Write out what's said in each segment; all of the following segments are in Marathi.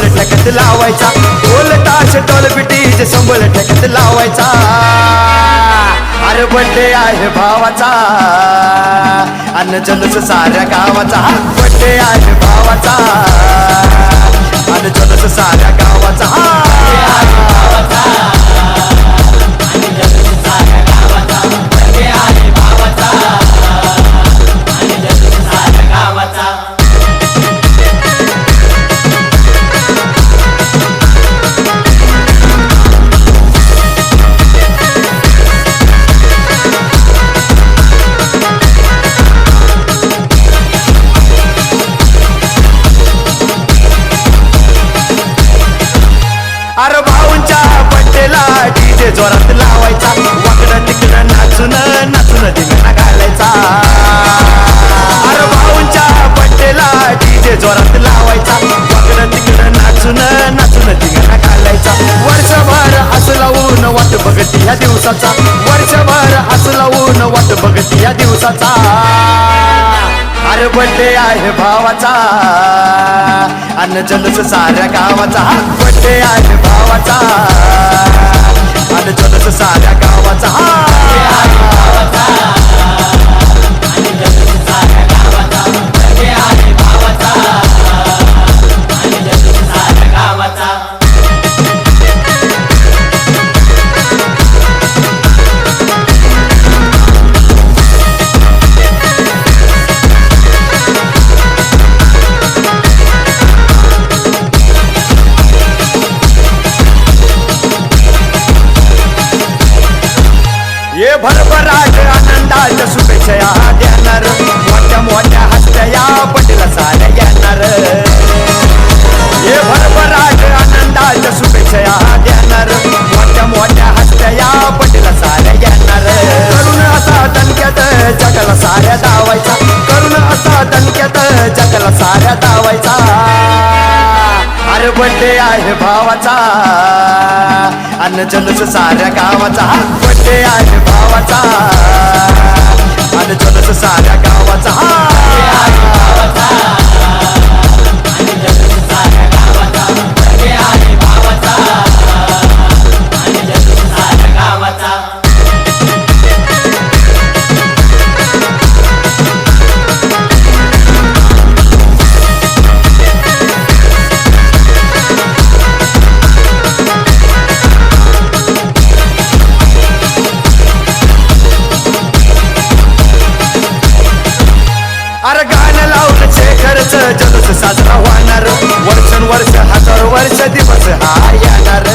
ठेकत लावायचा. ढोल ताश टोल बिटीचे संबळ ठेकत लावायचा. अरे बड्डे आहे भावाचा. अन्न जलस साऱ्या गावाचा. बड्डे आहे भावाचा. अन्न जलस साऱ्या गावाचा. अरे भाऊंच्या बड्डेला डीजे जोरात लावायचा. वाकडं तिकडं नाचून नाचून धिंगाणा घालायचा. अरे भाऊंच्या बड्डेला डीजे जोरात लावायचा. वाकडं तिकडं नाचून नाचून धिंगाणा घालायचा. वर्षभर असं लावून वाट बघत या दिवसाचा. वर्षभर असं लावून वाट बघत या दिवसाचा. अरे बड्डे आहे भावाचा. अन्न जलस साऱ्या गावाचा. बड्डे आहे भावाचा. अन्न जलस साऱ्या गावाचा. बड्डे आहे भावाचा. अन्न जलस साऱ्या गावाचा. हा बड्डे आहे भावाचा. अन्न जलस साऱ्या गावाचा. हा अरे गाणं लावलं शेखरच जलस साजरा होणार. वर्षन वर्ष हजारो वर्ष दिवस हा येणार.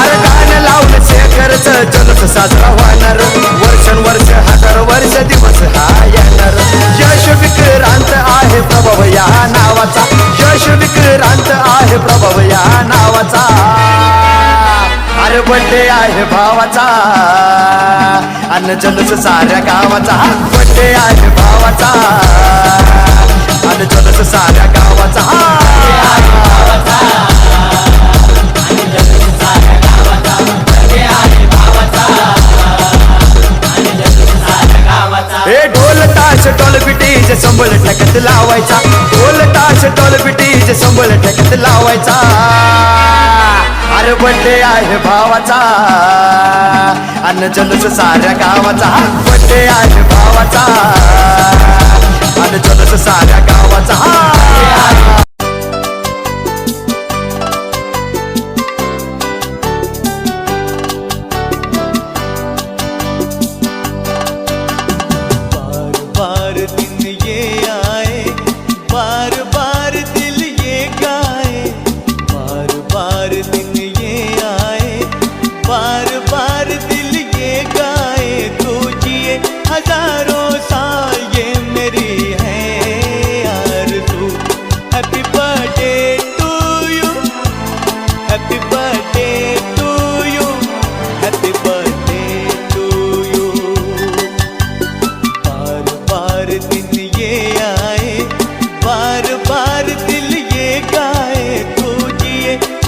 अरे गाणं लावलं शेखरच जलस साजरा होणार. वर्षन वर्ष हजारो वर्ष दिवस हा येणार. यश विक्रांत आहे प्रभव या नावाचा. यश विक्रांत आहे प्रभव या नावाचा. बड्डे आहे भावाचा. अन्न जलस साऱ्या गावाचा. हा बड्डे आहे भावाचा. अन्न जलस साऱ्या गावाचा. हा बड्डे आहे भावाचा. अन्न जलस साऱ्या गावाचा. बड्डे आहे भावाचा. अन्न जलस साऱ्या गावाचा. बार बार दिन ये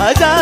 찾아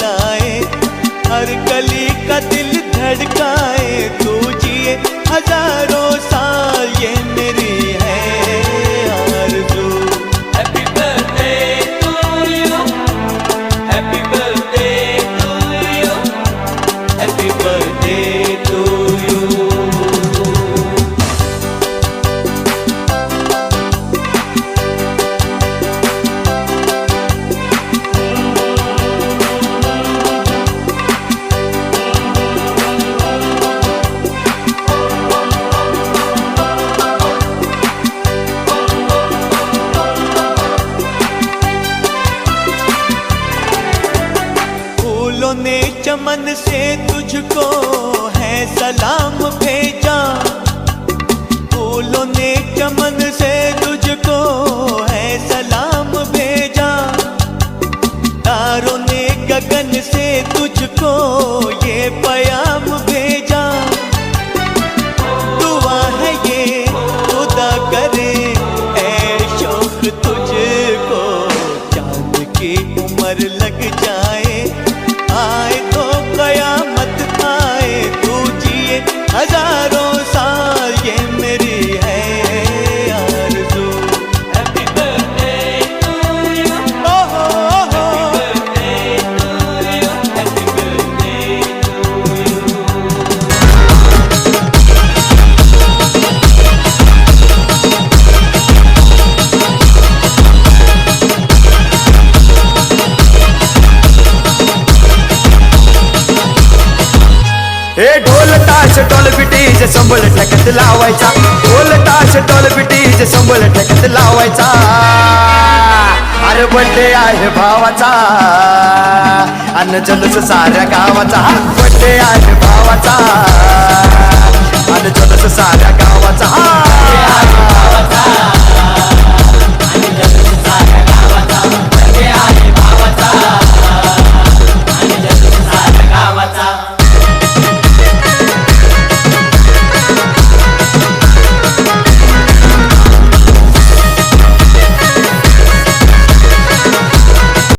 लाए हर कली का दिल धड़काए तू जिए हजारों से तुझको है सलाम भेजा। फूलों ने चमन से तुझको है सलाम भेजा। तारों ने गगन से तुझको ये पयाम भेजा। दुआ है ये खुदा करे, ऐ शौक तुझको, चाँद की उम्र लग जाए। जे संबल ठेक्यात लावायचा. ढोल टोल बिटी जे संबल ठेक्यात लावायचा. अरे बड्डे आहे भावाचा. अन्न जलस साऱ्या गावाचा. बड्डे आहे भावाचा. अन्न जलस साऱ्या गावाचा.